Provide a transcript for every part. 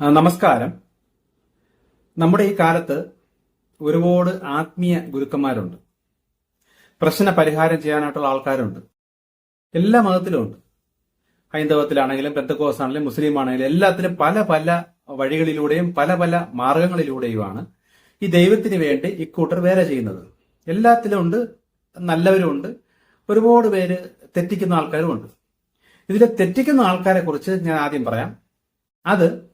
നമസ്കാരം. നമ്മുടെ ഈ കാലത്ത് ഒരുപാട് ആത്മീയ ഗുരുക്കന്മാരുണ്ട്. പ്രശ്ന പരിഹാരം ചെയ്യാനായിട്ടുള്ള ആൾക്കാരുണ്ട്. എല്ലാ മതത്തിലും ഉണ്ട്. ഹൈന്ദവത്തിലാണെങ്കിലും പെന്തക്കോസ് ആണെങ്കിലും മുസ്ലിം ആണെങ്കിലും എല്ലാത്തിലും പല പല വഴികളിലൂടെയും പല പല മാർഗങ്ങളിലൂടെയുമാണ് ഈ ദൈവത്തിന് വേണ്ടി ഇക്കൂട്ടർ വേല ചെയ്യുന്നത്. എല്ലാത്തിലും ഉണ്ട് നല്ലവരുമുണ്ട് ഒരുപാട് പേര് തെറ്റിക്കുന്ന ആൾക്കാരും ഉണ്ട്. ഇതിലെ തെറ്റിക്കുന്ന ആൾക്കാരെ കുറിച്ച് ഞാൻ ആദ്യം പറയാം. അത്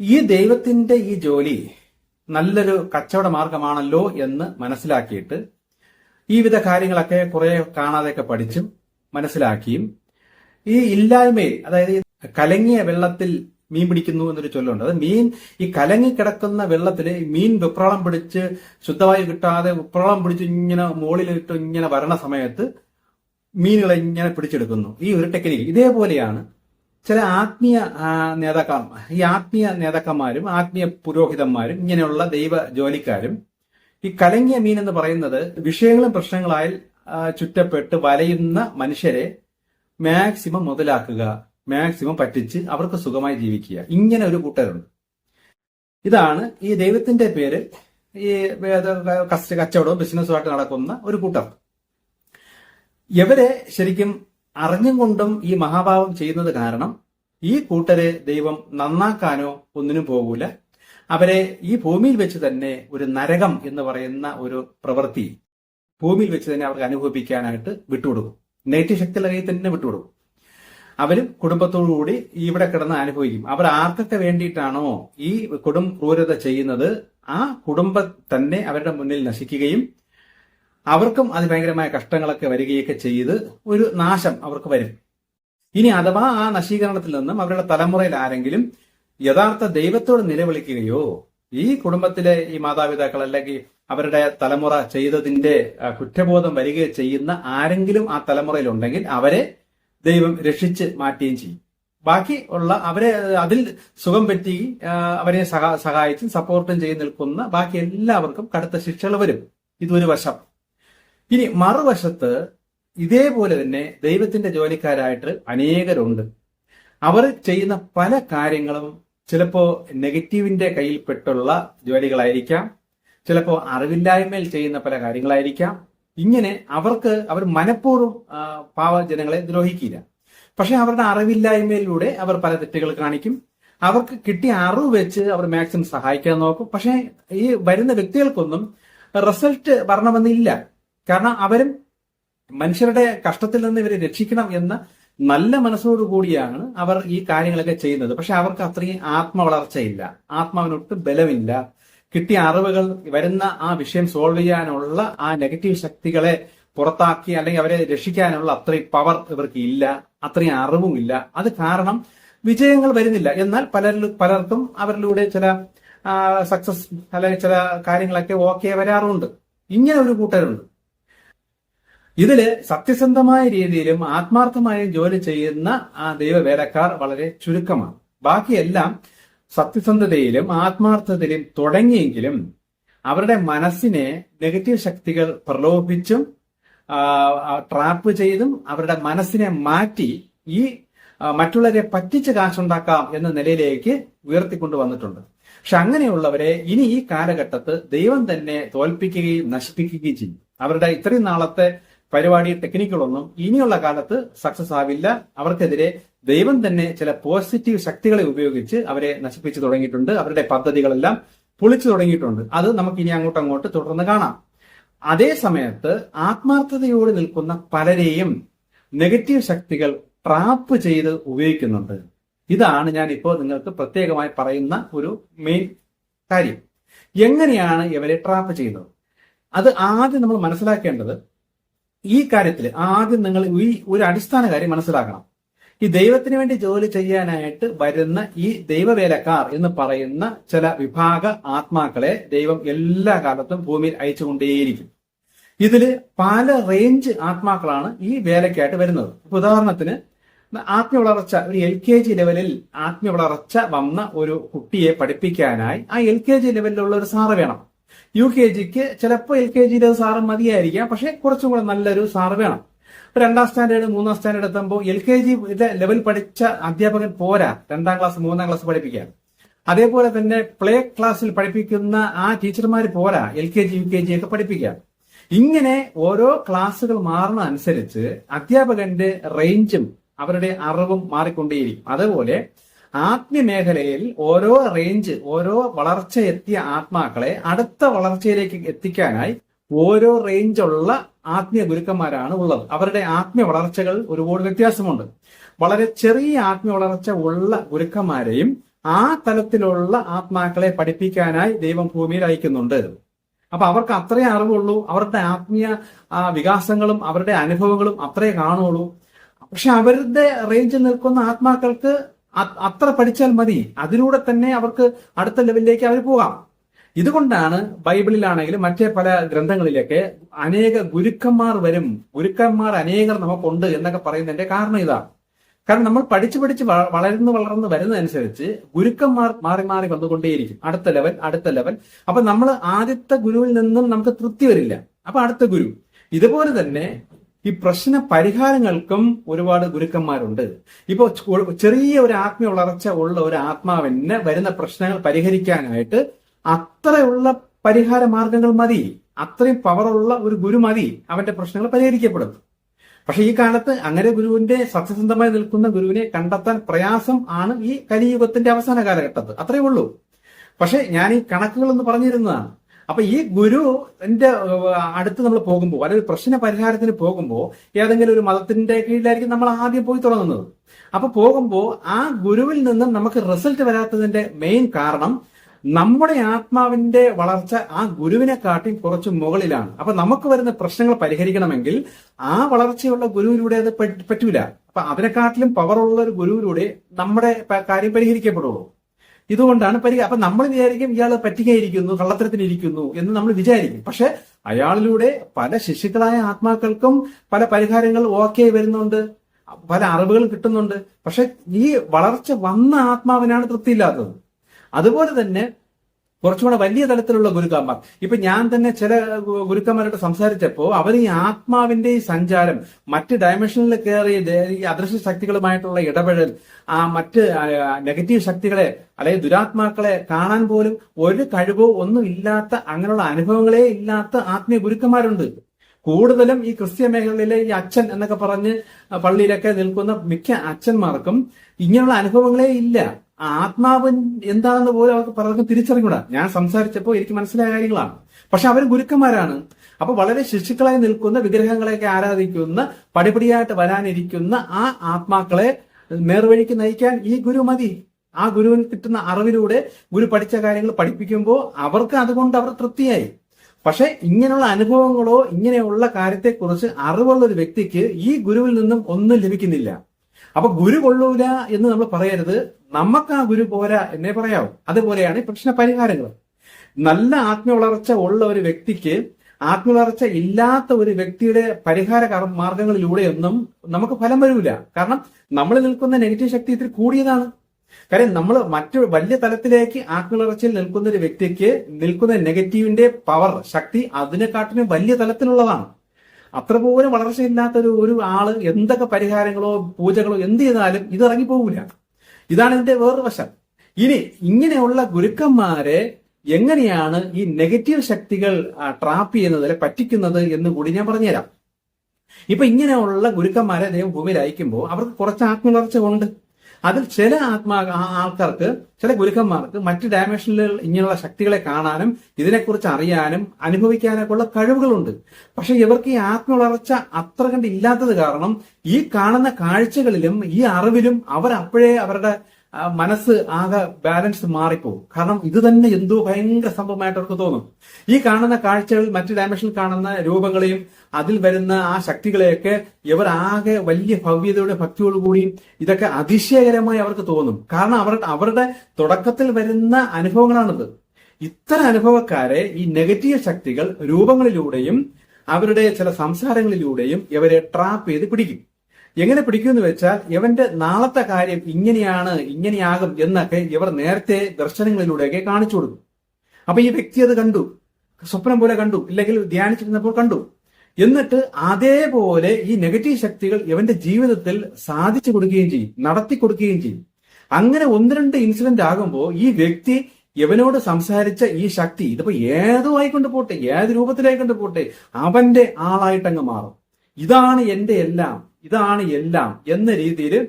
ഈ ദൈവത്തിന്റെ ഈ ജോലി നല്ലൊരു കച്ചവട മാർഗമാണല്ലോ എന്ന് മനസ്സിലാക്കിയിട്ട് ഈ വിധ കാര്യങ്ങളൊക്കെ കുറെ കാണാതെയൊക്കെ പഠിച്ചും മനസ്സിലാക്കിയും ഈ ഇല്ലായ്മയിൽ അതായത് കലങ്ങിയ വെള്ളത്തിൽ മീൻ പിടിക്കുന്നു എന്നൊരു ചൊല്ലുണ്ട്. അത് മീൻ ഈ കലങ്ങി കിടക്കുന്ന വെള്ളത്തിൽ മീൻ വെപ്രാളം പിടിച്ച് ശുദ്ധവായു കിട്ടാതെ വെപ്രാളം പിടിച്ച് ഇങ്ങനെ മുകളിലിട്ട് ഇങ്ങനെ വരണ സമയത്ത് മീനുകളെ ഇങ്ങനെ പിടിച്ചെടുക്കുന്നു. ഈ ഒരു ടെക്നിക്ക്. ഇതേപോലെയാണ് ചില ആത്മീയ നേതാക്ക ഈ ആത്മീയ നേതാക്കന്മാരും ആത്മീയ പുരോഹിതന്മാരും ഇങ്ങനെയുള്ള ദൈവ ജോലിക്കാരും ഈ കലങ്ങിയ മീൻ എന്ന് പറയുന്നത് വിഷയങ്ങളും പ്രശ്നങ്ങളായി ചുറ്റപ്പെട്ട് വലയുന്ന മനുഷ്യരെ മാക്സിമം മുതലാക്കുക മാക്സിമം പറ്റിച്ച് അവർക്ക് സുഖമായി ജീവിക്കുക. ഇങ്ങനെ ഒരു കൂട്ടരുണ്ട്. ഇതാണ് ഈ ദൈവത്തിന്റെ പേര് ഈ കച്ചവടവും ബിസിനസ്സുമായിട്ട് നടക്കുന്ന ഒരു കൂട്ടർ. ഇവരെ ശരിക്കും അറിഞ്ഞും കൊണ്ടും ഈ മഹാഭാവം ചെയ്യുന്നത് കാരണം ഈ കൂട്ടരെ ദൈവം നന്നാക്കാനോ ഒന്നിനും പോകൂല. അവരെ ഈ ഭൂമിയിൽ വെച്ച് തന്നെ ഒരു നരകം എന്ന് പറയുന്ന ഒരു പ്രവൃത്തി ഭൂമിയിൽ വെച്ച് തന്നെ അവർക്ക് അനുഭവിപ്പിക്കാനായിട്ട് വിട്ടുകൊടുക്കും. നെഗറ്റീവ് ശക്തിയുള്ള കയ്യിൽ തന്നെ വിട്ടുകൊടുക്കും. അവരും കുടുംബത്തോടുകൂടി ഇവിടെ കിടന്ന് അനുഭവിക്കും. അവർ ആർക്കൊക്കെ വേണ്ടിയിട്ടാണോ ഈ കൊടും ക്രൂരത ചെയ്യുന്നത്? ആ കുടുംബം തന്നെ അവരുടെ മുന്നിൽ നശിക്കുകയും അവർക്കും അതിഭയങ്കരമായ കഷ്ടങ്ങളൊക്കെ വരികയൊക്കെ ചെയ്ത് ഒരു നാശം അവർക്ക് വരും. ഇനി അഥവാ ആ നശീകരണത്തിൽ നിന്നും അവരുടെ തലമുറയിൽ ആരെങ്കിലും യഥാർത്ഥ ദൈവത്തോട് നിലവിളിക്കുകയോ ഈ കുടുംബത്തിലെ ഈ മാതാപിതാക്കൾ അല്ലെങ്കിൽ അവരുടെ തലമുറ ചെയ്തതിന്റെ കുറ്റബോധം വരികയോ ചെയ്യുന്ന ആരെങ്കിലും ആ തലമുറയിൽ ഉണ്ടെങ്കിൽ അവരെ ദൈവം രക്ഷിച്ച് മാറ്റുകയും ചെയ്യും. ബാക്കി ഉള്ള അവരെ അതിൽ സുഖം പറ്റി അവരെ സഹാ- സഹായിച്ചും സപ്പോർട്ടും ചെയ്ത് നിൽക്കുന്ന ബാക്കി എല്ലാവർക്കും കടുത്ത ശിക്ഷകൾ വരും. ഇതൊരു വശം. ഇനി മറുവശത്ത് ഇതേപോലെ തന്നെ ദൈവത്തിന്റെ ജോലിക്കാരായിട്ട് അനേകരുണ്ട്. അവർ ചെയ്യുന്ന പല കാര്യങ്ങളും ചിലപ്പോൾ നെഗറ്റീവിന്റെ കയ്യിൽപ്പെട്ടുള്ള ജോലികളായിരിക്കാം ചിലപ്പോൾ അറിവില്ലായ്മയിൽ ചെയ്യുന്ന പല കാര്യങ്ങളായിരിക്കാം. ഇങ്ങനെ അവർക്ക് അവർ മനഃപൂർവം പാവ ജനങ്ങളെ ദ്രോഹിക്കില്ല. പക്ഷെ അവരുടെ അറിവില്ലായ്മയിലൂടെ അവർ പല തെറ്റുകൾ കാണിക്കും. അവർക്ക് കിട്ടിയ അറിവ് വെച്ച് അവർ മാക്സിമം സഹായിക്കാൻ നോക്കും. പക്ഷെ ഈ വരുന്ന വ്യക്തികൾക്കൊന്നും റിസൾട്ട് വരണമെന്നില്ല. കാരണം അവരും മനുഷ്യരുടെ കഷ്ടത്തിൽ നിന്ന് ഇവരെ രക്ഷിക്കണം എന്ന നല്ല മനസ്സോടുകൂടിയാണ് അവർ ഈ കാര്യങ്ങളൊക്കെ ചെയ്യുന്നത്. പക്ഷെ അവർക്ക് അത്രയും ആത്മവളർച്ചയില്ല. ആത്മാവിനൊട്ടും ബലമില്ല. കിട്ടിയ അറിവുകൾ വരുന്ന ആ വിഷയം സോൾവ് ചെയ്യാനുള്ള ആ നെഗറ്റീവ് ശക്തികളെ പുറത്താക്കി അല്ലെങ്കിൽ അവരെ രക്ഷിക്കാനുള്ള അത്രയും പവർ ഇവർക്ക് ഇല്ല. അത്രയും അറിവും ഇല്ല. അത് കാരണം വിജയങ്ങൾ വരുന്നില്ല. എന്നാൽ പലരിലും പലർക്കും അവരിലൂടെ ചില സക്സസ് അല്ലെങ്കിൽ ചില കാര്യങ്ങളൊക്കെ ഓക്കെ വരാറുണ്ട്. ഇങ്ങനെ ഒരു കൂട്ടരുണ്ട്. ഇതിൽ സത്യസന്ധമായ രീതിയിലും ആത്മാർത്ഥമായും ജോലി ചെയ്യുന്ന ആ ദൈവവേലക്കാർ വളരെ ചുരുക്കമാണ്. ബാക്കിയെല്ലാം സത്യസന്ധതയിലും ആത്മാർത്ഥതയിലും തുടങ്ങിയെങ്കിലും അവരുടെ മനസ്സിനെ നെഗറ്റീവ് ശക്തികൾ പ്രലോഭിച്ചും ട്രാപ്പ് ചെയ്തും അവരുടെ മനസ്സിനെ മാറ്റി ഈ മറ്റുള്ളവരെ പറ്റിച്ച് കാശുണ്ടാക്കാം എന്ന നിലയിലേക്ക് ഉയർത്തിക്കൊണ്ടു വന്നിട്ടുണ്ട്. പക്ഷെ അങ്ങനെയുള്ളവരെ ഇനി ഈ കാലഘട്ടത്ത് ദൈവം തന്നെ തോൽപ്പിക്കുകയും നശിപ്പിക്കുകയും ചെയ്യും. അവരുടെ ഇത്രയും നാളത്തെ പരിപാടി ടെക്നിക്കുകളൊന്നും ഇനിയുള്ള കാലത്ത് സക്സസ് ആവില്ല. അവർക്കെതിരെ ദൈവം തന്നെ ചില പോസിറ്റീവ് ശക്തികളെ ഉപയോഗിച്ച് അവരെ നശിപ്പിച്ചു തുടങ്ങിയിട്ടുണ്ട്. അവരുടെ പദ്ധതികളെല്ലാം പൊളിച്ചു തുടങ്ങിയിട്ടുണ്ട്. അത് നമുക്ക് ഇനി അങ്ങോട്ട് അങ്ങോട്ട് തുടർന്ന് കാണാം. അതേ സമയത്ത് ആത്മാർത്ഥതയോട് നിൽക്കുന്ന പലരെയും നെഗറ്റീവ് ശക്തികൾ ട്രാപ്പ് ചെയ്ത് ഉപയോഗിക്കുന്നുണ്ട്. ഇതാണ് ഞാൻ ഇപ്പോൾ നിങ്ങൾക്ക് പ്രത്യേകമായി പറയുന്ന ഒരു മെയിൻ കാര്യം. എങ്ങനെയാണ് ഇവരെ ട്രാപ്പ് ചെയ്യുന്നത് അത് ആദ്യം നമ്മൾ മനസ്സിലാക്കേണ്ടത് ഈ കാര്യത്തിൽ ആദ്യം നിങ്ങൾ ഈ ഒരു അടിസ്ഥാന കാര്യം മനസ്സിലാക്കണം. ഈ ദൈവത്തിന് വേണ്ടി ജോലി ചെയ്യാനായിട്ട് വരുന്ന ഈ ദൈവവേലക്കാർ എന്ന് പറയുന്ന ചില വിഭാഗ ആത്മാക്കളെ ദൈവം എല്ലാ കാലത്തും ഭൂമിയിൽ അയച്ചുകൊണ്ടേയിരിക്കും. ഇതിൽ പല റേഞ്ച് ആത്മാക്കളാണ് ഈ വേലയ്ക്കായിട്ട് വരുന്നത്. ഇപ്പൊ ഉദാഹരണത്തിന് ആത്മീയ വളർച്ച ഒരു എൽ കെ ജി ലെവലിൽ ആത്മീയ വളർച്ച വന്ന ഒരു കുട്ടിയെ പഠിപ്പിക്കാനായി ആ എൽ കെ ജി ലെവലിലുള്ള ഒരു സാറ് വേണം. യു കെ ജിക്ക് ചിലപ്പോൾ എൽ കെ ജിയിലെ സാറ് മതിയായിരിക്കാം. പക്ഷെ കുറച്ചും കൂടെ നല്ലൊരു സാറ് വേണം. രണ്ടാം സ്റ്റാൻഡേർഡ് മൂന്നാം സ്റ്റാൻഡേർഡ് എത്തുമ്പോൾ എൽ കെ ജി ലെവൽ പഠിച്ച അധ്യാപകൻ പോരാ. രണ്ടാം ക്ലാസ് മൂന്നാം ക്ലാസ് പഠിപ്പിക്കാൻ. അതേപോലെ തന്നെ പ്ലേ ക്ലാസ്സിൽ പഠിപ്പിക്കുന്ന ആ ടീച്ചർമാർ പോരാ. L K G U K G ഒക്കെ പഠിപ്പിക്കാം ഇങ്ങനെ ഓരോ ക്ലാസ്സുകൾ മാറുന്ന അനുസരിച്ച് അധ്യാപകന്റെ റേഞ്ചും അവരുടെ അറിവും മാറിക്കൊണ്ടേയിരിക്കും. അതുപോലെ ആത്മീയ മേഖലയിൽ ഓരോ റേഞ്ച് ഓരോ വളർച്ച എത്തിയ ആത്മാക്കളെ അടുത്ത വളർച്ചയിലേക്ക് എത്തിക്കാനായി ഓരോ റേഞ്ചുള്ള ആത്മീയ ഗുരുക്കന്മാരാണ് ഉള്ളത്. അവരുടെ ആത്മീയ വളർച്ചകൾ ഒരുപാട് വ്യത്യാസമുണ്ട്. വളരെ ചെറിയ ആത്മീയ വളർച്ച ഉള്ള ഗുരുക്കന്മാരെയും ആ തലത്തിലുള്ള ആത്മാക്കളെ പഠിപ്പിക്കാനായി ദൈവം ഭൂമിയിൽ അയക്കുന്നുണ്ട്. അപ്പൊ അവർക്ക് അത്രേ അറിവുള്ളൂ. അവരുടെ ആത്മീയ വികാസങ്ങളും അവരുടെ അനുഭവങ്ങളും അത്രേ കാണുള്ളൂ. പക്ഷെ അവരുടെ റേഞ്ചിൽ നിൽക്കുന്ന ആത്മാക്കൾക്ക് അത്ര പഠിച്ചാൽ മതി. അതിലൂടെ തന്നെ അവർക്ക് അടുത്ത ലെവലിലേക്ക് അവർ പോകാം. ഇതുകൊണ്ടാണ് ബൈബിളിലാണെങ്കിലും മറ്റേ പല ഗ്രന്ഥങ്ങളിലൊക്കെ അനേക ഗുരുക്കന്മാർ വരും. ഗുരുക്കന്മാർ അനേകർ നമുക്കുണ്ട് എന്നൊക്കെ പറയുന്നതിന്റെ കാരണം ഇതാ. കാരണം നമ്മൾ പഠിച്ചു പഠിച്ച് വളർന്നു വളർന്ന് വരുന്നതനുസരിച്ച് ഗുരുക്കന്മാർ മാറി മാറി വന്നുകൊണ്ടേയിരിക്കും. അടുത്ത ലെവൽ അടുത്ത ലെവൽ. അപ്പൊ നമ്മൾ ആദ്യത്തെ ഗുരുവിൽ നിന്നും നമുക്ക് തൃപ്തി വരില്ല. അപ്പൊ അടുത്ത ഗുരു. ഇതുപോലെ തന്നെ ഈ പ്രശ്ന പരിഹാരങ്ങൾക്കും ഒരുപാട് ഗുരുക്കന്മാരുണ്ട്. ഇപ്പോ ചു- ചെറിയ ഒരു ആത്മീയ വളർച്ച ഉള്ള ഒരു ആത്മാവിന് വരുന്ന പ്രശ്നങ്ങൾ പരിഹരിക്കാനായിട്ട് അത്രയുള്ള പരിഹാര മാർഗങ്ങൾ മതി. അത്രയും പവറുള്ള ഒരു ഗുരു മതി. അവന്റെ പ്രശ്നങ്ങൾ പരിഹരിക്കപ്പെടും. പക്ഷെ ഈ കാലത്ത് അങ്ങനെ ഗുരുവിന്റെ സത്യസന്ധമായി നിൽക്കുന്ന ഗുരുവിനെ കണ്ടെത്താൻ പ്രയാസം ആണ് ഈ കലിയുഗത്തിന്റെ അവസാന കാലഘട്ടത്ത്. അത്രയേ ഉള്ളൂ. പക്ഷെ ഞാൻ ഈ കണക്കുകൾ എന്ന് പറഞ്ഞിരുന്നതാണ്. അപ്പൊ ഈ ഗുരു എന്റെ അടുത്ത് നമ്മൾ പോകുമ്പോൾ അല്ലെങ്കിൽ പ്രശ്ന പരിഹാരത്തിന് പോകുമ്പോൾ ഏതെങ്കിലും ഒരു മതത്തിന്റെ കീഴിലായിരിക്കും നമ്മൾ ആദ്യം പോയി തുടങ്ങുന്നത്. അപ്പൊ പോകുമ്പോൾ ആ ഗുരുവിൽ നിന്നും നമുക്ക് റിസൾട്ട് വരാത്തതിന്റെ മെയിൻ കാരണം നമ്മുടെ ആത്മാവിന്റെ വളർച്ച ആ ഗുരുവിനെ കാട്ടി കുറച്ച് മുകളിലാണ്. അപ്പൊ നമുക്ക് വരുന്ന പ്രശ്നങ്ങൾ പരിഹരിക്കണമെങ്കിൽ ആ വളർച്ചയുള്ള ഗുരുവിലൂടെ അത് പറ്റ് പറ്റൂല. അപ്പൊ അതിനെക്കാട്ടിലും പവറുള്ള ഒരു ഗുരുവിലൂടെ നമ്മുടെ കാര്യം പരിഹരിക്കപ്പെടുള്ളൂ. ഇതുകൊണ്ടാണ് പരി അപ്പൊ നമ്മൾ വിചാരിക്കും ഇയാൾ പറ്റികയിരിക്കുന്നു കള്ളത്തരത്തിനിരിക്കുന്നു എന്ന് നമ്മൾ വിചാരിക്കും. പക്ഷെ അയാളിലൂടെ പല ശിശുക്കളായ ആത്മാക്കൾക്കും പല പരിഹാരങ്ങൾ ഓക്കെ വരുന്നുണ്ട്. പല അറിവുകൾ കിട്ടുന്നുണ്ട്. പക്ഷെ ഈ വളർച്ച വന്ന ആത്മാവിനാണ് തൃപ്തിയില്ലാത്തത്. അതുപോലെ തന്നെ കുറച്ചുകൂടെ വലിയ തലത്തിലുള്ള ഗുരുക്കന്മാർ. ഇപ്പൊ ഞാൻ തന്നെ ചില ഗുരുക്കന്മാരോട് സംസാരിച്ചപ്പോ അവർ ഈ ആത്മാവിന്റെ ഈ സഞ്ചാരം മറ്റ് ഡയമെൻഷനിൽ കയറി ഈ അദൃശ്യ ശക്തികളുമായിട്ടുള്ള ഇടപെടൽ ആ മറ്റ് നെഗറ്റീവ് ശക്തികളെ അല്ലെങ്കിൽ ദുരാത്മാക്കളെ കാണാൻ പോലും ഒരു കഴിവോ ഒന്നും ഇല്ലാത്ത അങ്ങനെയുള്ള അനുഭവങ്ങളേ ഇല്ലാത്ത ആത്മീയ ഗുരുക്കന്മാരുണ്ട്. കൂടുതലും ഈ ക്രിസ്ത്യ മേഖലയിലെ ഈ അച്ഛൻ എന്നൊക്കെ പറഞ്ഞ് പള്ളിയിലൊക്കെ നിൽക്കുന്ന മിക്ക അച്ഛന്മാർക്കും ഇങ്ങനെയുള്ള അനുഭവങ്ങളേ ഇല്ല. ആ ആത്മാവ് എന്താണെന്ന് പോലും അവർക്ക് പലർക്കും തിരിച്ചറിഞ്ഞൂടാ. ഞാൻ സംസാരിച്ചപ്പോൾ എനിക്ക് മനസ്സിലായ കാര്യങ്ങളാണ്. പക്ഷെ അവർ ഗുരുക്കന്മാരാണ്. അപ്പൊ വളരെ ശിശുക്കളായി നിൽക്കുന്ന വിഗ്രഹങ്ങളെയൊക്കെ ആരാധിക്കുന്ന പടിപടിയായിട്ട് വരാനിരിക്കുന്ന ആ ആത്മാക്കളെ നേർവഴിക്ക് നയിക്കാൻ ഈ ഗുരു മതി. ആ ഗുരുവിന് കിട്ടുന്ന അറിവിലൂടെ ഗുരു പഠിച്ച കാര്യങ്ങൾ പഠിപ്പിക്കുമ്പോൾ അവർക്ക് അതുകൊണ്ട് അവർ തൃപ്തിയായി. പക്ഷെ ഇങ്ങനെയുള്ള അനുഭവങ്ങളോ ഇങ്ങനെയുള്ള കാര്യത്തെക്കുറിച്ച് അറിവുള്ള ഒരു വ്യക്തിക്ക് ഈ ഗുരുവിൽ നിന്നും ഒന്നും ലഭിക്കുന്നില്ല. അപ്പൊ ഗുരു കൊള്ളൂല എന്ന് നമ്മൾ പറയരുത്. നമുക്ക് ആ ഗുരു പോരാ എന്നെ പറയാവൂ. അതുപോലെയാണ് പ്രശ്ന പരിഹാരങ്ങൾ നല്ല ആത്മ വളർച്ച ഉള്ള ഒരു വ്യക്തിക്ക് ആത്മ വളർച്ച ഇല്ലാത്ത ഒരു വ്യക്തിയുടെ പരിഹാര മാർഗങ്ങളിലൂടെയൊന്നും നമുക്ക് ഫലം വരൂല. കാരണം നമ്മൾ നിൽക്കുന്ന നെഗറ്റീവ് ശക്തി ഇത്തിരി കൂടിയതാണ്. കാര്യം നമ്മൾ മറ്റു വലിയ തലത്തിലേക്ക് ആത്മവളർച്ചയിൽ നിൽക്കുന്ന ഒരു വ്യക്തിക്ക് നിൽക്കുന്ന നെഗറ്റീവിന്റെ പവർ ശക്തി അതിനെക്കാട്ടിലും വലിയ തലത്തിലുള്ളതാണ്. അത്ര പോലും വളർച്ചയില്ലാത്തൊരു ഒരു ആൾ എന്തൊക്കെ പരിഹാരങ്ങളോ പൂജകളോ എന്ത് ചെയ്താലും ഇത് ഇറങ്ങിപ്പോകില്ല ഇതാണ് ഇതിന്റെ വേറൊരു വശം. ഇനി ഇങ്ങനെയുള്ള ഗുരുക്കന്മാരെ എങ്ങനെയാണ് ഈ നെഗറ്റീവ് ശക്തികൾ ട്രാപ്പ് ചെയ്യുന്നത് പറ്റിക്കുന്നത് എന്ന് കൂടി ഞാൻ പറഞ്ഞുതരാം. ഇപ്പൊ ഇങ്ങനെയുള്ള ഗുരുക്കന്മാരെ ദൈവം ഭൂമിയിൽ അയക്കുമ്പോൾ അവർക്ക് കുറച്ച് ആത്മവളർച്ച ഉണ്ട്. അതിൽ ചില ആത്മാ ആൾക്കാർക്ക് ചില ഗുരുക്കന്മാർക്ക് മറ്റ് ഡയമെൻഷനിൽ ഇങ്ങനെയുള്ള ശക്തികളെ കാണാനും ഇതിനെക്കുറിച്ച് അറിയാനും അനുഭവിക്കാനൊക്കെ ഉള്ള കഴിവുകളുണ്ട്. പക്ഷെ ഇവർക്ക് ഈ ആത്മവളർച്ച അത്ര കണ്ട് ഇല്ലാത്തത് കാരണം ഈ കാണുന്ന കാഴ്ചകളിലും ഈ അറിവിലും അവർ അപ്പോഴേ അവരുടെ മനസ്സ് ആകെ ബാലൻസ് മാറിപ്പോകും. കാരണം ഇത് തന്നെ എന്തോ ഭയങ്കര സംഭവമായിട്ട് അവർക്ക് തോന്നും. ഈ കാണുന്ന കാഴ്ചകൾ മറ്റു ഡയമെൻഷനിൽ കാണുന്ന രൂപങ്ങളെയും അതിൽ വരുന്ന ആ ശക്തികളെയൊക്കെ ഇവർ ആകെ വലിയ ഭവ്യതയുടെ ഭക്തിയോടുകൂടിയും ഇതൊക്കെ അതിശയകരമായി അവർക്ക് തോന്നും. കാരണം അവരുടെ അവരുടെ തുടക്കത്തിൽ വരുന്ന അനുഭവങ്ങളാണിത്. ഇത്തരം അനുഭവക്കാരെ ഈ നെഗറ്റീവ് ശക്തികൾ രൂപങ്ങളിലൂടെയും അവരുടെ ചില സംസാരങ്ങളിലൂടെയും ഇവരെ ട്രാപ്പ് ചെയ്ത് പിടിക്കും. എങ്ങനെ പിടിക്കുമെന്ന് വെച്ചാൽ ഇവന്റെ നാളത്തെ കാര്യം ഇങ്ങനെയാണ് ഇങ്ങനെയാകും എന്നൊക്കെ ഇവർ നേരത്തെ ദർശനങ്ങളിലൂടെയൊക്കെ കാണിച്ചു കൊടുക്കും അപ്പൊ ഈ വ്യക്തി അത് കണ്ടു. സ്വപ്നം പോലെ കണ്ടു. ഇല്ലെങ്കിൽ ധ്യാനിച്ചിരുന്നപ്പോൾ കണ്ടു. എന്നിട്ട് അതേപോലെ ഈ നെഗറ്റീവ് ശക്തികൾ ഇവന്റെ ജീവിതത്തിൽ സാധിച്ചു കൊടുക്കുകയും ചെയ്യും നടത്തി കൊടുക്കുകയും ചെയ്യും. അങ്ങനെ ഒന്ന് രണ്ട് ഇൻസിഡന്റ് ആകുമ്പോൾ ഈ വ്യക്തി ഇവനോട് സംസാരിച്ച ഈ ശക്തി ഇതിപ്പോ ഏതോ ആയിക്കൊണ്ട് പോട്ടെ ഏത് രൂപത്തിലായിക്കൊണ്ട് പോട്ടെ അവന്റെ ആളായിട്ടങ്ങ് മാറും. ഇതാണ് എന്റെ എല്ലാം. ഇതാണ് എല്ലാം എന്ന രീതിയിൽ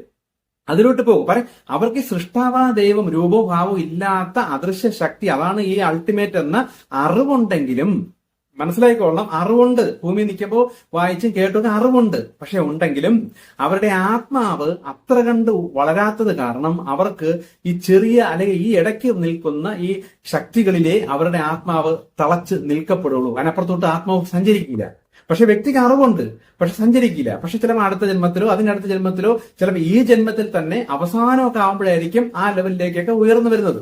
അതിലോട്ട് പോകും. പറ അവർക്ക് സൃഷ്ടാവ ദൈവം രൂപോഭാവം ഇല്ലാത്ത അദൃശ്യ ശക്തി അതാണ് ഈ അൾട്ടിമേറ്റ് എന്ന അറിവുണ്ടെങ്കിലും മനസ്സിലായിക്കോളണം അറിവുണ്ട്. ഭൂമി നിൽക്കുമ്പോൾ വായിച്ചും കേട്ടൊക്കെ അറിവുണ്ട്. പക്ഷെ ഉണ്ടെങ്കിലും അവരുടെ ആത്മാവ് അത്ര കണ്ട് വളരാത്തത് കാരണം അവർക്ക് ഈ ചെറിയ അല്ലെങ്കിൽ ഈ ഇടയ്ക്ക് നിൽക്കുന്ന ഈ ശക്തികളിലെ അവരുടെ ആത്മാവ് തളച്ച് നിൽക്കപ്പെടുള്ളൂ. അതിനപ്പുറത്തോട്ട് ആത്മാവ് സഞ്ചരിക്കില്ല. പക്ഷെ വ്യക്തിക്ക് അറിവുണ്ട്. പക്ഷെ സഞ്ചരിക്കില്ല. പക്ഷെ ചിലപ്പോൾ അടുത്ത ജന്മത്തിലോ അതിനടുത്ത ജന്മത്തിലോ ചിലപ്പോൾ ഈ ജന്മത്തിൽ തന്നെ അവസാനമൊക്കെ ആകുമ്പോഴായിരിക്കും ആ ലെവലിലേക്കൊക്കെ ഉയർന്നു വരുന്നത്.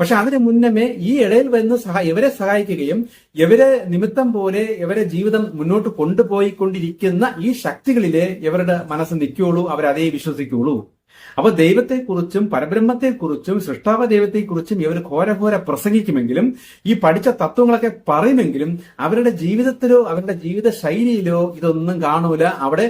പക്ഷെ അതിന് മുന്നമേ ഈ ഇടയിൽ വരുന്ന സഹ ഇവരെ സഹായിക്കുകയും ഇവരെ നിമിത്തം പോലെ ഇവരെ ജീവിതം മുന്നോട്ട് കൊണ്ടുപോയിക്കൊണ്ടിരിക്കുന്ന ഈ ശക്തികളിലെ ഇവരുടെ മനസ്സ് നിൽക്കുകയുള്ളൂ അവരതേ വിശ്വസിക്കുകയുള്ളൂ. അപ്പൊ ദൈവത്തെക്കുറിച്ചും പരബ്രഹ്മത്തെക്കുറിച്ചും സൃഷ്ടാവ ദൈവത്തെക്കുറിച്ചും ഇവർ ഘോരഘോര പ്രസംഗിക്കുമെങ്കിലും ഈ പഠിച്ച തത്വങ്ങളൊക്കെ പറയുമെങ്കിലും അവരുടെ ജീവിതത്തിലോ അവരുടെ ജീവിത ശൈലിയിലോ ഇതൊന്നും കാണൂല. അവിടെ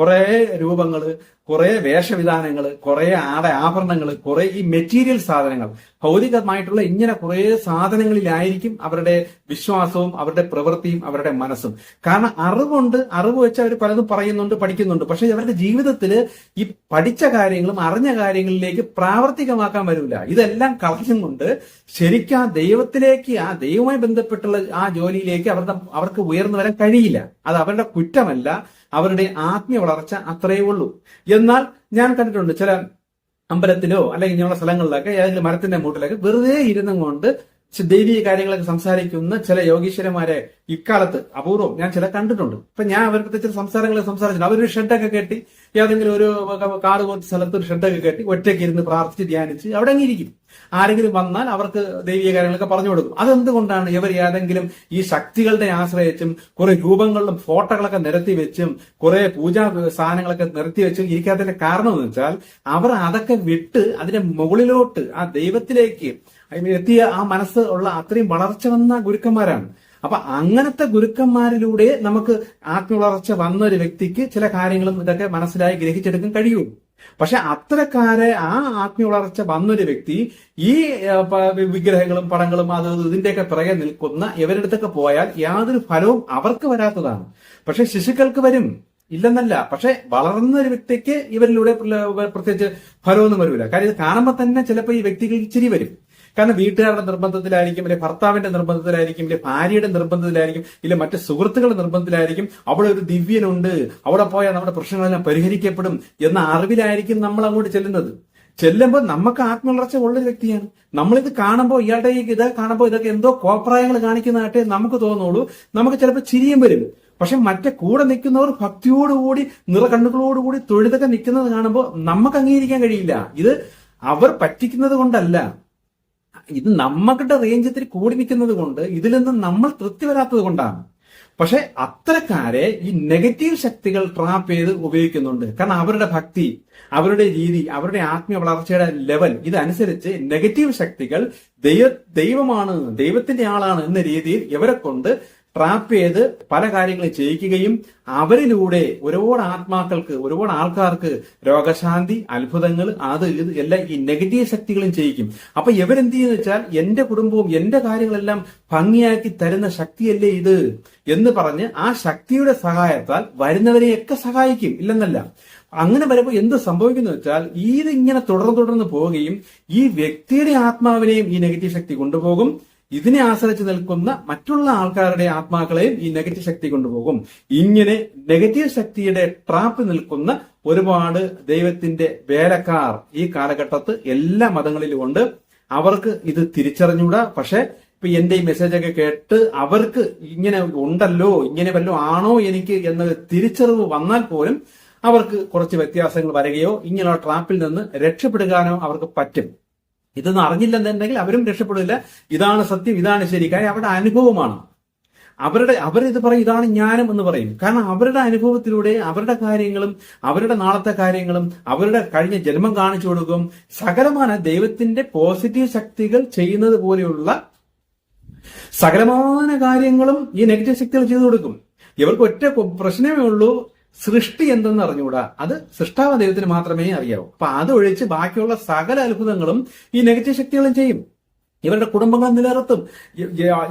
കുറെ രൂപങ്ങൾ കുറെ വേഷവിധാനങ്ങൾ കുറെ ആട ആഭരണങ്ങൾ കുറെ ഈ മെറ്റീരിയൽ സാധനങ്ങൾ. ഭൗതികമായിട്ടുള്ള ഇങ്ങനെ കുറേ സാധനങ്ങളിലായിരിക്കും അവരുടെ വിശ്വാസവും അവരുടെ പ്രവൃത്തിയും അവരുടെ മനസ്സും. കാരണം അറിവുണ്ട് അറിവ് വെച്ച് അവർ പലതും പറയുന്നുണ്ട് പഠിക്കുന്നുണ്ട്. പക്ഷെ അവരുടെ ജീവിതത്തിൽ ഈ പഠിച്ച കാര്യങ്ങളും അറിഞ്ഞ കാര്യങ്ങളിലേക്ക് പ്രാവർത്തികമാക്കാൻ വരില്ല. ഇതെല്ലാം കളഞ്ഞുകൊണ്ട് ശരിക്കും ആ ദൈവത്തിലേക്ക് ആ ദൈവവുമായി ബന്ധപ്പെട്ടുള്ള ആ ജോലിയിലേക്ക് അവരുടെ അവർക്ക് ഉയർന്നു വരാൻ കഴിയില്ല. അത് അവരുടെ കുറ്റമല്ല. അവരുടെ ആത്മീയ വളർച്ച അത്രയേ ഉള്ളൂ. എന്നാൽ ഞാൻ കണ്ടിട്ടുണ്ട് ചില അമ്പലത്തിലോ അല്ലെങ്കിൽ ഇങ്ങനെയുള്ള സ്ഥലങ്ങളിലൊക്കെ ഏതെങ്കിലും മരത്തിന്റെ മൂട്ടിലൊക്കെ വെറുതെ ഇരുന്നും കൊണ്ട് ദൈവീക കാര്യങ്ങളൊക്കെ സംസാരിക്കുന്ന ചില യോഗീശ്വരന്മാരെ ഇക്കാലത്ത് അപൂർവം ഞാൻ ചില കണ്ടിട്ടുണ്ട്. ഇപ്പൊ ഞാൻ അവരുടെ ചില സംസാരങ്ങൾ സംസാരിച്ചിട്ടുണ്ട്. അവരൊരു ഷെഡൊക്കെ കെട്ടി ഏതെങ്കിലും ഒരു കാട് പോലത്തെ സ്ഥലത്ത് ഒരു ഷെഡൊക്കെ കെട്ടി ഒറ്റയ്ക്ക് ഇരുന്ന് പ്രാർത്ഥിച്ച് ധ്യാനിച്ച് അവിടെ അങ്ങ് ഇരിക്കും. ആരെങ്കിലും വന്നാൽ അവർക്ക് ദൈവീയ കാര്യങ്ങളൊക്കെ പറഞ്ഞു കൊടുക്കും. അതെന്തുകൊണ്ടാണ് ഇവർ ഏതെങ്കിലും ഈ ശക്തികളുടെ ആശ്രയിച്ചും കുറെ രൂപങ്ങളിലും ഫോട്ടോകളൊക്കെ നിരത്തി വെച്ചും കുറെ പൂജാ സാധനങ്ങളൊക്കെ നിരത്തി വെച്ചും ഇരിക്കാത്തതിന്റെ കാരണം എന്ന് വെച്ചാൽ അവർ അതൊക്കെ വിട്ട് അതിന്റെ മുകളിലോട്ട് ആ ദൈവത്തിലേക്ക് എത്തിയ ആ മനസ്സ് ഉള്ള അത്രയും വളർച്ച വന്ന ഗുരുക്കന്മാരാണ്. അപ്പൊ അങ്ങനത്തെ ഗുരുക്കന്മാരിലൂടെ നമുക്ക് ആത്മവളർച്ച വന്ന ഒരു വ്യക്തിക്ക് ചില കാര്യങ്ങളും ഇതൊക്കെ മനസ്സിലായി ഗ്രഹിച്ചെടുക്കാൻ കഴിയുള്ളൂ പക്ഷെ അത്തരക്കാരെ ആ ആത്മീയ വളർച്ച വന്നൊരു വ്യക്തി ഈ വിഗ്രഹങ്ങളും പടങ്ങളും അത് ഇതിന്റെയൊക്കെ പിറകെ നിൽക്കുന്ന ഇവരുടെ അടുത്തൊക്കെ പോയാൽ യാതൊരു ഫലവും അവർക്ക് വരാത്തതാണ്. പക്ഷെ ശിശുക്കൾക്ക് വരും. ഇല്ലെന്നല്ല. പക്ഷെ വളർന്ന ഒരു വ്യക്തിക്ക് ഇവരിലൂടെ പ്ര- പ്രത്യേകിച്ച് ഫലമൊന്നും വരില്ല കാര്യം ഇത് കാണുമ്പോൾ തന്നെ ചിലപ്പോൾ ഈ വ്യക്തികൾ ഇച്ചിരി വരും. കാരണം വീട്ടുകാരുടെ നിർബന്ധത്തിലായിരിക്കും അല്ലെ ഭർത്താവിന്റെ നിർബന്ധത്തിലായിരിക്കും ഇല്ലെ ഭാര്യയുടെ നിർബന്ധത്തിലായിരിക്കും ഇല്ലെ മറ്റ് സുഹൃത്തുക്കളുടെ നിർബന്ധത്തിലായിരിക്കും അവിടെ ഒരു ദിവ്യനുണ്ട് അവിടെ പോയാൽ നമ്മുടെ പ്രശ്നങ്ങളെല്ലാം പരിഹരിക്കപ്പെടും എന്ന അറിവിലായിരിക്കും നമ്മൾ അങ്ങോട്ട് ചെല്ലുന്നത്. ചെല്ലുമ്പോൾ നമുക്ക് ആത്മവളർച്ച ഉള്ള വ്യക്തിയാണ്. നമ്മളിത് കാണുമ്പോൾ ഇയാളുടെ ഇത് കാണുമ്പോൾ ഇതൊക്കെ എന്തോ കോപ്രായങ്ങൾ കാണിക്കുന്നതായിട്ടേ നമുക്ക് തോന്നുള്ളൂ. നമുക്ക് ചിലപ്പോൾ ചിരിയും വരും. പക്ഷെ മറ്റേ കൂടെ നിൽക്കുന്നവർ ഭക്തിയോടുകൂടി നിറകണ്ണുകളോടുകൂടി തൊഴുതൊക്കെ നിൽക്കുന്നത് കാണുമ്പോൾ നമുക്ക് അംഗീകരിക്കാൻ കഴിയില്ല. ഇത് അവർ പറ്റിക്കുന്നത് കൊണ്ടല്ല. ഇത് നമ്മളുടെ റേഞ്ച് ഇത്തിരി കൂടി നിൽക്കുന്നത് കൊണ്ട് ഇതിൽ നിന്ന് നമ്മൾ തൃപ്തി വരാത്തത് കൊണ്ടാണ്. പക്ഷെ അത്തരക്കാരെ ഈ നെഗറ്റീവ് ശക്തികൾ ട്രാപ്പ് ചെയ്ത് ഉപയോഗിക്കുന്നുണ്ട്. കാരണം അവരുടെ ഭക്തി അവരുടെ രീതി അവരുടെ ആത്മീയ വളർച്ചയുടെ ലെവൽ ഇതനുസരിച്ച് നെഗറ്റീവ് ശക്തികൾ ദൈവ ദൈവമാണ് ദൈവത്തിന്റെ ആളാണ് എന്ന രീതിയിൽ ഇവരെ കൊണ്ട് ട്രാപ്പ് ചെയ്ത് പല കാര്യങ്ങളും ചെയ്യിക്കുകയും അവരിലൂടെ ഒരുപാട് ആത്മാക്കൾക്ക് ഒരുപാട് ആൾക്കാർക്ക് രോഗശാന്തി അത്ഭുതങ്ങൾ അത് ഇത് എല്ലാം ഈ നെഗറ്റീവ് ശക്തികളും ചെയ്യിക്കും. അപ്പൊ ഇവരെന്ത് ചെയ്യുന്ന വെച്ചാൽ എന്റെ കുടുംബവും എന്റെ കാര്യങ്ങളെല്ലാം ഭംഗിയാക്കി തരുന്ന ശക്തിയല്ലേ ഇത് എന്ന് പറഞ്ഞ് ആ ശക്തിയുടെ സഹായത്താൽ വരുന്നവരെയൊക്കെ സഹായിക്കും. ഇല്ലെന്നല്ല. അങ്ങനെ വരുമ്പോൾ എന്ത് സംഭവിക്കുന്നു വെച്ചാൽ ഇത് ഇങ്ങനെ തുടർന്ന് തുടർന്ന് പോവുകയും ഈ വ്യക്തിയുടെ ആത്മാവിനെയും ഈ നെഗറ്റീവ് ശക്തി കൊണ്ടുപോകും. ഇതിനെ ആശ്രയിച്ച് നിൽക്കുന്ന മറ്റുള്ള ആൾക്കാരുടെ ആത്മാക്കളെയും ഈ നെഗറ്റീവ് ശക്തി കൊണ്ടുപോകും. ഇങ്ങനെ നെഗറ്റീവ് ശക്തിയുടെ ട്രാപ്പ് നിൽക്കുന്ന ഒരുപാട് ദൈവത്തിന്റെ വേലക്കാർ ഈ കാലഘട്ടത്ത് എല്ലാ മതങ്ങളിലും ഉണ്ട് അവർക്ക് ഇത് തിരിച്ചറിഞ്ഞൂടാ. പക്ഷെ ഇപ്പൊ എന്റെ ഈ മെസ്സേജ് ഒക്കെ കേട്ട് അവർക്ക് ഇങ്ങനെ ഉണ്ടല്ലോ ഇങ്ങനെ വല്ലതും ആണോ എനിക്ക് എന്ന തിരിച്ചറിവ് വന്നാൽ പോലും അവർക്ക് കുറച്ച് വ്യത്യാസങ്ങൾ വരികയോ ഇങ്ങനെയുള്ള ട്രാപ്പിൽ നിന്ന് രക്ഷപ്പെടുകാനോ അവർക്ക് പറ്റും. ഇതൊന്നും അറിഞ്ഞില്ലെന്നുണ്ടെങ്കിൽ അവരും രക്ഷപ്പെടില്ല. ഇതാണ് സത്യം ഇതാണ് ശരി. കാര്യം അവരുടെ അനുഭവമാണ്. അവരുടെ അവരിത് പറയും ഇതാണ് ജ്ഞാനം എന്ന് പറയും. കാരണം അവരുടെ അനുഭവത്തിലൂടെ അവരുടെ കാര്യങ്ങളും അവരുടെ നാളത്തെ കാര്യങ്ങളും അവരുടെ കഴിഞ്ഞ ജന്മം കാണിച്ചു കൊടുക്കും. സകലമാണ് ദൈവത്തിന്റെ പോസിറ്റീവ് ശക്തികൾ ചെയ്യുന്നത് പോലെയുള്ള സകലമായ കാര്യങ്ങളും ഈ നെഗറ്റീവ് ശക്തികൾ ചെയ്തു കൊടുക്കും. ഇവർക്ക് ഒറ്റ പ്രശ്നമേ ഉള്ളൂ. സൃഷ്ടി എന്തെന്ന് അറിഞ്ഞുകൂടാ? അത് സൃഷ്ടാവ ദൈവത്തിന് മാത്രമേ അറിയാവൂ. അപ്പൊ അതൊഴിച്ച് ബാക്കിയുള്ള സകല അത്ഭുതങ്ങളും ഈ നെഗറ്റീവ് ശക്തികളും ചെയ്യും. ഇവരുടെ കുടുംബങ്ങൾ നിലനിർത്തും.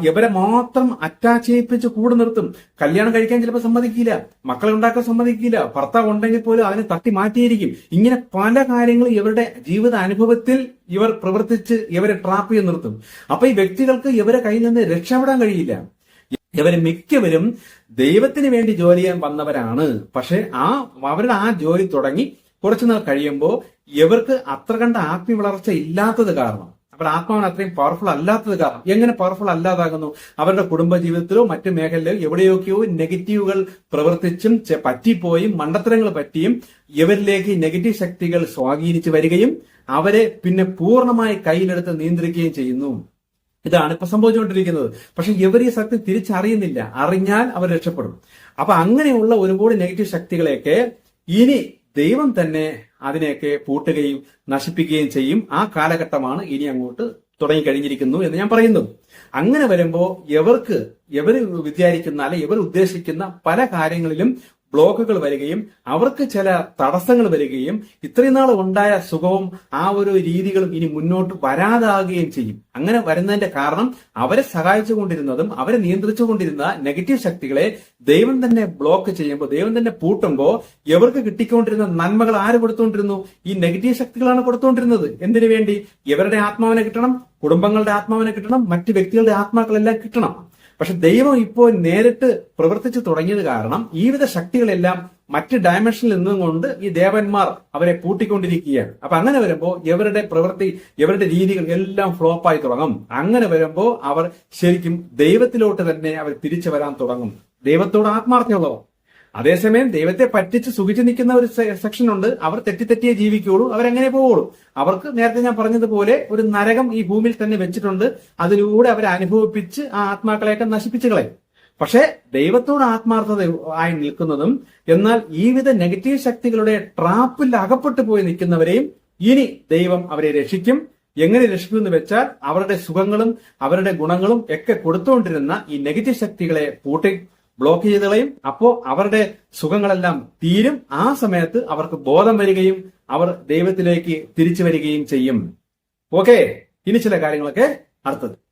ഇവരെ മാത്രം അറ്റാച്ച് ചെയ്യിപ്പിച്ച് കൂടെ നിർത്തും. കല്യാണം കഴിക്കാൻ ചിലപ്പോൾ സമ്മതിക്കില്ല. മക്കളെ ഉണ്ടാക്കാൻ സമ്മതിക്കില്ല. ഭർത്താവ് ഉണ്ടെങ്കിൽ പോലും അതിനെ തട്ടി മാറ്റിയിരിക്കും. ഇങ്ങനെ പല കാര്യങ്ങളും ഇവരുടെ ജീവിത അനുഭവത്തിൽ ഇവർ പ്രവർത്തിച്ച് ഇവരെ ട്രാപ്പ് ചെയ്ത് നിർത്തും. അപ്പൊ ഈ വ്യക്തികൾക്ക് ഇവരെ കയ്യിൽ നിന്ന് രക്ഷപ്പെടാൻ കഴിയില്ല. ഇവർ മിക്കവരും ദൈവത്തിന് വേണ്ടി ജോലി ചെയ്യാൻ വന്നവരാണ്. പക്ഷെ ആ അവരുടെ ആ ജോലി തുടങ്ങി കുറച്ചു നാൾ കഴിയുമ്പോൾ ഇവർക്ക് അത്ര കണ്ട ആത്മീയ വളർച്ച ഇല്ലാത്തത് കാരണം. അവരുടെ ആത്മാവിന് അത്രയും പവർഫുൾ അല്ലാത്തത് കാരണം. എങ്ങനെ പവർഫുൾ അല്ലാതാകുന്നു? അവരുടെ കുടുംബ ജീവിതത്തിലോ മറ്റു മേഖലയിലോ എവിടെയൊക്കെയോ നെഗറ്റീവുകൾ പ്രവർത്തിച്ചും പറ്റിപ്പോയും മണ്ടത്തരങ്ങൾ പറ്റിയും ഇവരിലേക്ക് നെഗറ്റീവ് ശക്തികൾ സ്വാധീനിച്ചു വരികയും അവരെ പിന്നെ പൂർണമായി കയ്യിലെടുത്ത് നിയന്ത്രിക്കുകയും ചെയ്യുന്നു. ഇതാണ് ഇപ്പൊ സംഭവിച്ചുകൊണ്ടിരിക്കുന്നത്. പക്ഷെ ഇവർ ഈ സത്യം തിരിച്ചറിയുന്നില്ല. അറിഞ്ഞാൽ അവർ രക്ഷപ്പെടും. അപ്പൊ അങ്ങനെയുള്ള ഒരുപാട് നെഗറ്റീവ് ശക്തികളെയൊക്കെ ഇനി ദൈവം തന്നെ അതിനെയൊക്കെ പൂട്ടുകയും നശിപ്പിക്കുകയും ചെയ്യും. ആ കാലഘട്ടമാണ് ഇനി അങ്ങോട്ട് തുടങ്ങി കഴിഞ്ഞിരിക്കുന്നു എന്ന് ഞാൻ പറയുന്നു. അങ്ങനെ വരുമ്പോ എവർക്ക് എവർ വിചാരിക്കുന്ന അല്ലെ എവർ ഉദ്ദേശിക്കുന്ന പല കാര്യങ്ങളിലും ബ്ലോക്കുകൾ വരികയും അവർക്ക് ചില തടസ്സങ്ങൾ വരികയും ഇത്രയും നാൾ ഉണ്ടായ സുഖവും ആ ഒരു രീതികളും ഇനി മുന്നോട്ട് വരാതാകുകയും ചെയ്യും. അങ്ങനെ വരുന്നതിന്റെ കാരണം അവരെ സഹായിച്ചുകൊണ്ടിരുന്നതും അവരെ നിയന്ത്രിച്ചുകൊണ്ടിരുന്ന നെഗറ്റീവ് ശക്തികളെ ദൈവം തന്നെ ബ്ലോക്ക് ചെയ്യുമ്പോൾ ദൈവം തന്നെ പൂട്ടുമ്പോൾ ഇവർക്ക് കിട്ടിക്കൊണ്ടിരുന്ന നന്മകൾ ആര് കൊടുത്തുകൊണ്ടിരുന്നു? ഈ നെഗറ്റീവ് ശക്തികളാണ് കൊടുത്തുകൊണ്ടിരുന്നത്. എന്തിനു വേണ്ടി? ഇവരുടെ ആത്മാവിനെ കിട്ടണം കുടുംബങ്ങളുടെ ആത്മാവിനെ കിട്ടണം മറ്റു വ്യക്തികളുടെ ആത്മാക്കളെല്ലാം കിട്ടണം. പക്ഷെ ദൈവം ഇപ്പോൾ നേരിട്ട് പ്രവർത്തിച്ചു തുടങ്ങിയത് കാരണം ഈ വിധ ശക്തികളെല്ലാം മറ്റ് ഡയമെൻഷനിൽ നിന്നുകൊണ്ട് ഈ ദേവന്മാർ അവരെ പൂട്ടിക്കൊണ്ടിരിക്കുകയാണ് അപ്പൊ അങ്ങനെ വരുമ്പോൾ ഇവരുടെ പ്രവൃത്തി ഇവരുടെ രീതികൾ എല്ലാം ഫ്ലോപ്പായി തുടങ്ങും. അങ്ങനെ വരുമ്പോൾ അവർ ശരിക്കും ദൈവത്തിലോട്ട് തന്നെ അവർ തിരിച്ചു വരാൻ തുടങ്ങും. ദൈവത്തോട് ആത്മാർത്ഥമുള്ളവർ. അതേസമയം ദൈവത്തെ പറ്റിച്ച് സുഖിച്ചു നിൽക്കുന്ന ഒരു സെക്ഷൻ ഉണ്ട് അവർ തെറ്റി തെറ്റിയെ ജീവിക്കുകയുള്ളൂ. അവരങ്ങനെ പോവുള്ളൂ. അവർക്ക് നേരത്തെ ഞാൻ പറഞ്ഞതുപോലെ ഒരു നരകം ഈ ഭൂമിയിൽ തന്നെ വെച്ചിട്ടുണ്ട്. അതിലൂടെ അവരെ അനുഭവിപ്പിച്ച് ആ ആത്മാക്കളെയൊക്കെ നശിപ്പിച്ചു കളയും. പക്ഷെ ദൈവത്തോട് ആത്മാർത്ഥത ആയി നിൽക്കുന്നതും എന്നാൽ ഈ വിധ നെഗറ്റീവ് ശക്തികളുടെ ട്രാപ്പിൽ അകപ്പെട്ടു പോയി നിൽക്കുന്നവരെയും ഇനി ദൈവം അവരെ രക്ഷിക്കും. എങ്ങനെ രക്ഷിക്കും എന്ന് വെച്ചാൽ അവരുടെ സുഖങ്ങളും അവരുടെ ഗുണങ്ങളും ഒക്കെ കൊടുത്തുകൊണ്ടിരുന്ന ഈ നെഗറ്റീവ് ശക്തികളെ പൂട്ടി ബ്ലോക്ക് ചെയ്ത് കളയും. അപ്പോ അവരുടെ സുഖങ്ങളെല്ലാം തീരും. ആ സമയത്ത് അവർക്ക് ബോധം വരികയും അവർ ദൈവത്തിലേക്ക് തിരിച്ചു വരികയും ചെയ്യും. ഓക്കെ ഇനി ചില കാര്യങ്ങളൊക്കെ അടുത്തത്.